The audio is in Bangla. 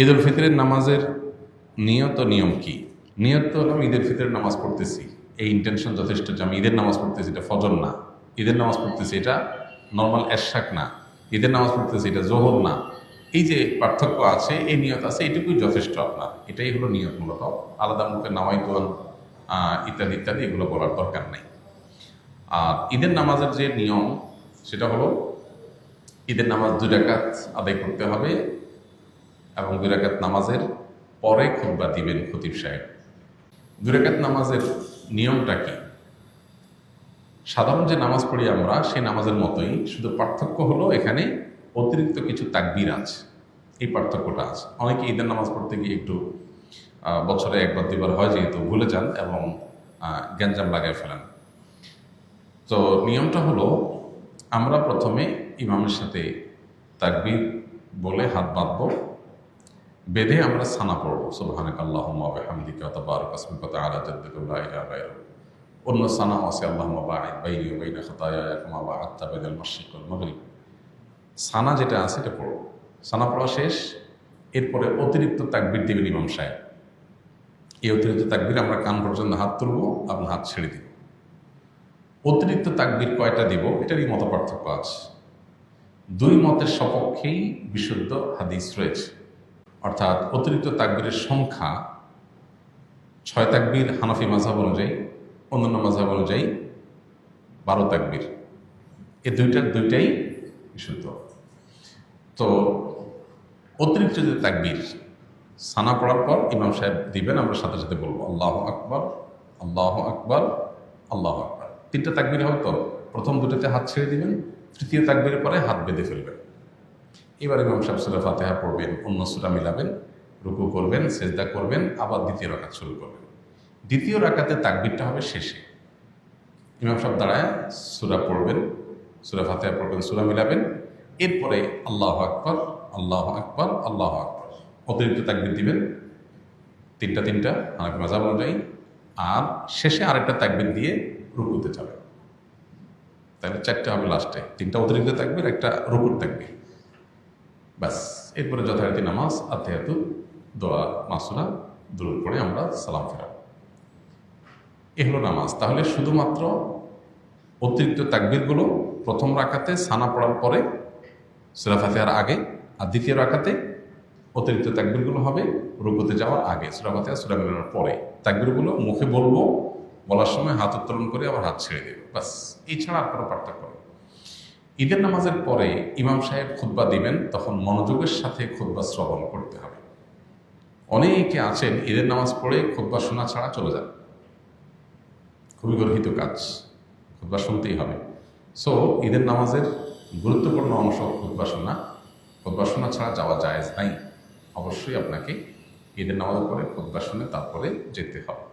ঈদ উল ফিতরের নামাজের নিয়ত নিয়ম কি? নিয়ত তো আমি ঈদের ফিতরের নামাজ পড়তেছি। এই ইন্টেনশন যথেষ্ট যে আমি ঈদের নামাজ পড়তেছি, এটা ফজর না। ঈদের নামাজ পড়তেছি, এটা নর্মাল এরশাক না। ঈদের নামাজ পড়তেছি, এটা জোহর না। এই যে পার্থক্য আছে, এই নিয়ত আছে, এটুকুই যথেষ্ট আপনার। এটাই হলো নিয়ত মূলত। আলাদা মুখে নামাই দোয়ান ইত্যাদি ইত্যাদি, এগুলো বলার দরকার নেই। আর ঈদের নামাজের যে নিয়ম, সেটা হলো ঈদের নামাজ দুই রাকাত আদায় করতে হবে। এবং দুই রাকাত নামাজের পরে খুতবা দিবেন খতিব সাহেব। দুই রাকাত নামাজের নিয়মটা কি? সাধারণ যে নামাজ পড়ি আমরা, সেই নামাজের মতোই, শুধু পার্থক্য হলো এখানে অতিরিক্ত কিছু তাকবির আছে। এই পার্থক্যটা আছে। অনেকে ঈদের নামাজ পড়তে গিয়ে একটু বছরে একবার দুবার হয় যেহেতু ভুলে যান এবং গ্যাঞ্জাম লাগায় ফেলেন। তো নিয়মটা হলো, আমরা প্রথমে ইমামের সাথে তাকবির বলে হাত বাঁধবো বেঁধে আমরা সানা পড়ব ইলাহা গায়রুক অন্য সানা আছে ওয়াল সানা যেটা আছে এটা পড়ো। সানা পড়া শেষ, এরপরে অতিরিক্ত তাকবির দিবেন ইমাম সাহেব। এই অতিরিক্ত তাকবির আমরা কান পর্যন্ত হাত তুলবো, আপনার হাত ছেড়ে দিব। অতিরিক্ত তাকবির কয়টা দিব, এটারই মত পার্থক্য আছে। দুই মতের সপক্ষেই বিশুদ্ধ হাদিস রয়েছে। অর্থাৎ অতিরিক্ত তাকবীরের সংখ্যা ছয় তাকবীর হানাফি মাঝাব অনুযায়ী, অন্যান্য মাঝাব অনুযায়ী বারো তাকবীর। এই দুইটার দুইটাই বিশুদ্ধ। তো অতিরিক্ত যে তাকবীর সানা পড়ার পর ইমাম সাহেব দিবেন, আমরা সাথে সাথে বলব, আল্লাহ আকবর আল্লাহ আকবর আল্লাহ আকবর। তিনটা তাকবীর হবে তো প্রথম দুটোতে হাত ছেড়ে দিবেন, তৃতীয় তাকবীরের পরে হাত বেঁধে ফেলবেন। এবার ইমাম সাহেব সুরা ফাতেহা পড়বেন, অন্য সুরা মিলাবেন, রুকু করবেন, সেজদা করবেন, আবার দ্বিতীয় রাকাত শুরু করবেন। দ্বিতীয় রাকাতে তাকবিরটা হবে শেষে। ইমাম সাহেব দাঁড়ায়, সুরা পড়বেন, সুরা ফাতেহা পড়বেন, সুরা মিলাবেন। এরপরে আল্লাহ আকবর আল্লাহ আকবর আল্লাহ আকবর। অতিরিক্ত তাকবির দিবেন, তিনটা তিনটা অনেক মজাব অনুযায়ী। আর শেষে আরেকটা তাকবির দিয়ে রুকুতে যাবে তাহলে চারটে হবে লাস্টে তিনটা অতিরিক্ত তাকবির, একটা রুকুর তাকবির। ব্যাস, এরপরে যথারীতি নামাজ আত্মেহাতু দোয়া মাসুরা দূর করে আমরা সালাম ফেরাব। এ হলো নামাজ। তাহলে শুধুমাত্র অতিরিক্ত তাকবিরগুলো প্রথম রাখাতে সানা পড়ার পরে, সুরা ফাতেহার আগে, আর দ্বিতীয় রাখাতে অতিরিক্ত তাকবিরগুলো হবে রুকুতে যাওয়ার আগে, সুরা ফাতেহা, সুরা মিলানোর পরে। তাকবিরগুলো মুখে বলব, বলার সময় হাত উত্তোলন করে আবার হাত ছেড়ে দেবে, ব্যাস। এছাড়া আর কোনো পার্থক্য ঈদের নামাজের পরে ইমাম সাহেব খুতবা দিবেন, তখন মনোযোগের সাথে খুতবা শ্রবণ করতে হবে। অনেকে আছেন, ঈদের নামাজ পড়ে খুতবা শোনা ছাড়া চলে যান। খুবই গর্হিত কাজ, খুতবা শুনতেই হবে। সো ঈদের নামাজের গুরুত্বপূর্ণ অংশ খুতবা শোনা। খুতবা শোনা ছাড়া যাওয়া জায়েজ নাই। অবশ্যই আপনাকে ঈদের নামাজের পরে খুতবা শুনে তারপরে যেতে হবে।